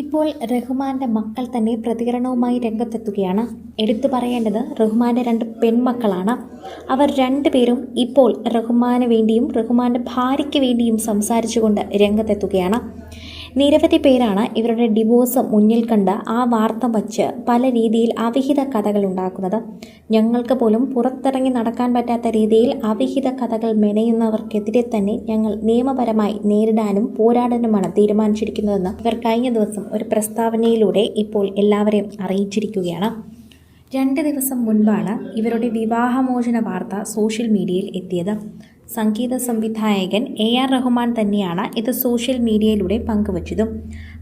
ഇപ്പോൾ റഹ്മാന്റെ മക്കൾ തന്നെ പ്രതികരണവുമായി രംഗത്തെത്തുകയാണ്. എടുത്തു പറയേണ്ടത് റഹ്മാന്റെ രണ്ട് പെൺമക്കളാണ്. അവർ രണ്ടുപേരും ഇപ്പോൾ റഹ്മാന് വേണ്ടിയും റഹ്മാന്റെ ഭാര്യയ്ക്ക് വേണ്ടിയും സംസാരിച്ചുകൊണ്ട് രംഗത്തെത്തുകയാണ്. നിരവധി പേരാണ് ഇവരുടെ ഡിവോഴ്സ് മുന്നിൽ കണ്ട് ആ വാർത്ത വച്ച് പല രീതിയിൽ അവിഹിത കഥകൾ ഉണ്ടാക്കുന്നത്. ഞങ്ങൾക്ക് പോലും പുറത്തിറങ്ങി നടക്കാൻ പറ്റാത്ത രീതിയിൽ അവിഹിത കഥകൾ മെനയുന്നവർക്കെതിരെ തന്നെ ഞങ്ങൾ നിയമപരമായി നേരിടാനും പോരാടാനുമാണ് തീരുമാനിച്ചിരിക്കുന്നതെന്ന് ഇവർ കഴിഞ്ഞ ദിവസം ഒരു പ്രസ്താവനയിലൂടെ ഇപ്പോൾ എല്ലാവരെയും അറിയിച്ചിരിക്കുകയാണ്. രണ്ട് ദിവസം മുൻപാണ് ഇവരുടെ വിവാഹമോചന വാർത്ത സോഷ്യൽ മീഡിയയിൽ എത്തിയത്. സംഗീത സംവിധായകൻ എ ആർ റഹ്മാൻ തന്നെയാണ് ഇത് സോഷ്യൽ മീഡിയയിലൂടെ പങ്കുവച്ചതും.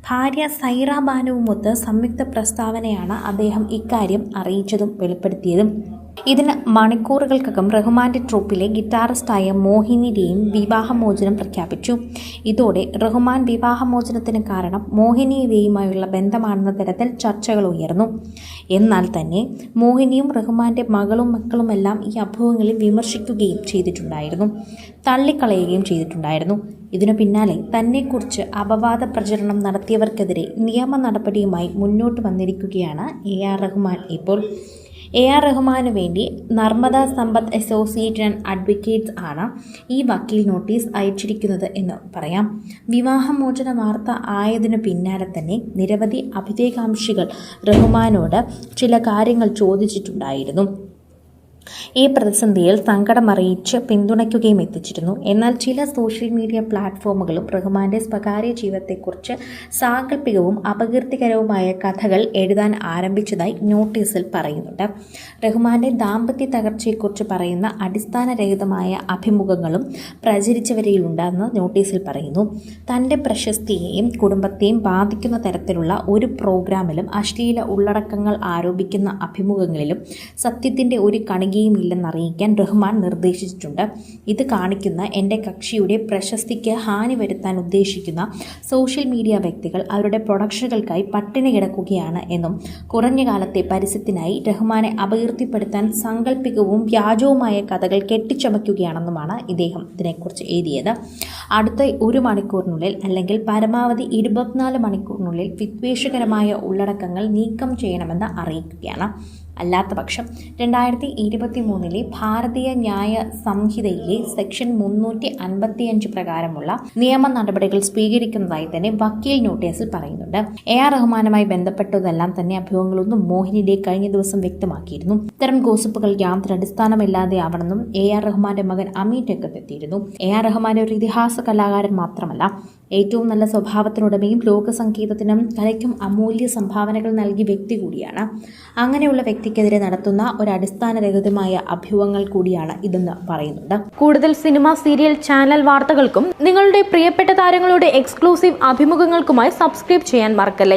ഭാര്യ സൈറ ബാനുവുമൊത്ത് സംയുക്ത പ്രസ്താവനയാണ് അദ്ദേഹം ഇക്കാര്യം അറിയിച്ചതും വെളിപ്പെടുത്തിയതും. ഇതിന് മണിക്കൂറുകൾക്കകം റഹ്മാന്റെ ട്രൂപ്പിലെ ഗിറ്റാറിസ്റ്റായ മോഹിനിയുടെയും വിവാഹമോചനം പ്രഖ്യാപിച്ചു. ഇതോടെ റഹ്മാൻ വിവാഹമോചനത്തിന് കാരണം മോഹിനിയുടെയുമായുള്ള ബന്ധമാണെന്ന തരത്തിൽ ചർച്ചകൾ ഉയർന്നു. എന്നാൽ തന്നെ മോഹിനിയും റഹ്മാന്റെ മകളും മക്കളുമെല്ലാം ഈ അഭവങ്ങളിൽ വിമർശിക്കുകയും ചെയ്തിട്ടുണ്ടായിരുന്നു. തള്ളിക്കളയുകയും ചെയ്തിട്ടുണ്ടായിരുന്നു. ഇതിനു പിന്നാലെ തന്നെക്കുറിച്ച് അപവാദ പ്രചരണം നടത്തിയവർക്കെതിരെ നിയമ നടപടിയുമായി മുന്നോട്ട് വന്നിരിക്കുകയാണ് എ ആർ റഹ്മാൻ ഇപ്പോൾ. എ ആർ റഹ്മാനു വേണ്ടി Narmada Sampath associate and advocates ആണ് ഈ വക്കീൽ നോട്ടീസ് അയച്ചിരിക്കുന്നത് എന്ന് പറയാം. വിവാഹമോചന വാർത്ത ആയതിന് പിന്നാലെ തന്നെ നിരവധി അഭിവേകാംക്ഷികൾ റഹ്മാനോട് ചില കാര്യങ്ങൾ ചോദിച്ചിട്ടുണ്ടായിരുന്നു. ഈ പ്രതിസന്ധിയിൽ സങ്കടമറിയിച്ച് പിന്തുണയ്ക്കുകയും എത്തിച്ചിരുന്നു. എന്നാൽ ചില സോഷ്യൽ മീഡിയ പ്ലാറ്റ്ഫോമുകളും റഹ്മാന്റെ സ്വകാര്യ ജീവിതത്തെക്കുറിച്ച് സാങ്കല്പികവും അപകീർത്തികരവുമായ കഥകൾ എഴുതാൻ ആരംഭിച്ചതായി നോട്ടീസിൽ പറയുന്നുണ്ട്. റഹ്മാന്റെ ദാമ്പത്യ തകർച്ചയെക്കുറിച്ച് പറയുന്ന അടിസ്ഥാനരഹിതമായ അഭിമുഖങ്ങളും പ്രചരിച്ചവരിലുണ്ടെന്ന് നോട്ടീസിൽ പറയുന്നു. തന്റെ പ്രശസ്തിയെയും കുടുംബത്തെയും ബാധിക്കുന്ന തരത്തിലുള്ള ഒരു പ്രോഗ്രാമിലും അശ്ലീല ഉള്ളടക്കങ്ങൾ ആരോപിക്കുന്ന അഭിമുഖങ്ങളിലും സത്യത്തിന്റെ ഒരു കണികയും ഇല്ലെന്നറിയിക്കാൻ റഹ്മാൻ നിർദ്ദേശിച്ചിട്ടുണ്ട്. ഇത് കാണിക്കുന്ന എന്റെ കക്ഷിയുടെ പ്രശസ്തിക്ക് ഹാനി വരുത്താൻ ഉദ്ദേശിക്കുന്ന സോഷ്യൽ മീഡിയ വ്യക്തികൾ അവരുടെ പ്രൊഡക്ഷനുകൾക്കായി പട്ടിണി കിടക്കുകയാണ് എന്നും കുറഞ്ഞ കാലത്തെ പരസ്യത്തിനായി റഹ്മാനെ അപകീർത്തിപ്പെടുത്താൻ സാങ്കല്പികവും വ്യാജവുമായ കഥകൾ കെട്ടിച്ചമയ്ക്കുകയാണെന്നുമാണ് ഇദ്ദേഹം ഇതിനെക്കുറിച്ച് എഴുതിയത്. അടുത്ത ഒരു മണിക്കൂറിനുള്ളിൽ അല്ലെങ്കിൽ പരമാവധി ഇരുപത്തിനാല് മണിക്കൂറിനുള്ളിൽ വിദ്വേഷകരമായ ഉള്ളടക്കങ്ങൾ നീക്കം ചെയ്യണമെന്ന് അറിയിക്കുകയാണ്. അല്ലാത്ത പക്ഷം രണ്ടായിരത്തി ഇരുപത്തി മൂന്നിലെ ഭാരതീയ ന്യായ സംഹിതയിലെ സെക്ഷൻ മുന്നൂറ്റി അൻപത്തിയഞ്ച് പ്രകാരമുള്ള നിയമ നടപടികൾ സ്വീകരിക്കുന്നതായി തന്നെ വക്കീൽ നോട്ടീസിൽ പറയുന്നുണ്ട്. എ ആർ റഹ്മാനുമായി ബന്ധപ്പെട്ടതെല്ലാം തന്നെ അഭിമുഖങ്ങളൊന്നും മോഹിനിയുടെ കഴിഞ്ഞ ദിവസം വ്യക്തമാക്കിയിരുന്നു. ഇത്തരം ഗോസിപ്പുകൾ യാതൊരു അടിസ്ഥാനമില്ലാതെ ആവണമെന്നും എ ആർ റഹ്മാന്റെ മകൻ അമീർ രംഗത്തെത്തിയിരുന്നു. എ ആർ റഹ്മാൻ ഒരു ഇതിഹാസ കലാകാരൻ മാത്രമല്ല ഏറ്റവും നല്ല സ്വഭാവത്തിനുടമയും ലോകസംഗീതത്തിനും കലയ്ക്കും അമൂല്യ സംഭാവനകൾ നൽകിയ വ്യക്തി കൂടിയാണ്. അങ്ങനെയുള്ള വ്യക്തിക്കെതിരെ നടത്തുന്ന ഒരു അടിസ്ഥാനരഹിതമായ അഭ്യൂഹങ്ങൾ കൂടിയാണ് ഇതെന്ന് പറയുന്നുണ്ട്. കൂടുതൽ സിനിമ സീരിയൽ ചാനൽ വാർത്തകൾക്കും നിങ്ങളുടെ പ്രിയപ്പെട്ട താരങ്ങളുടെ എക്സ്ക്ലൂസീവ് അഭിമുഖങ്ങൾക്കുമായി സബ്സ്ക്രൈബ് ചെയ്യാൻ മറക്കല്ലേ?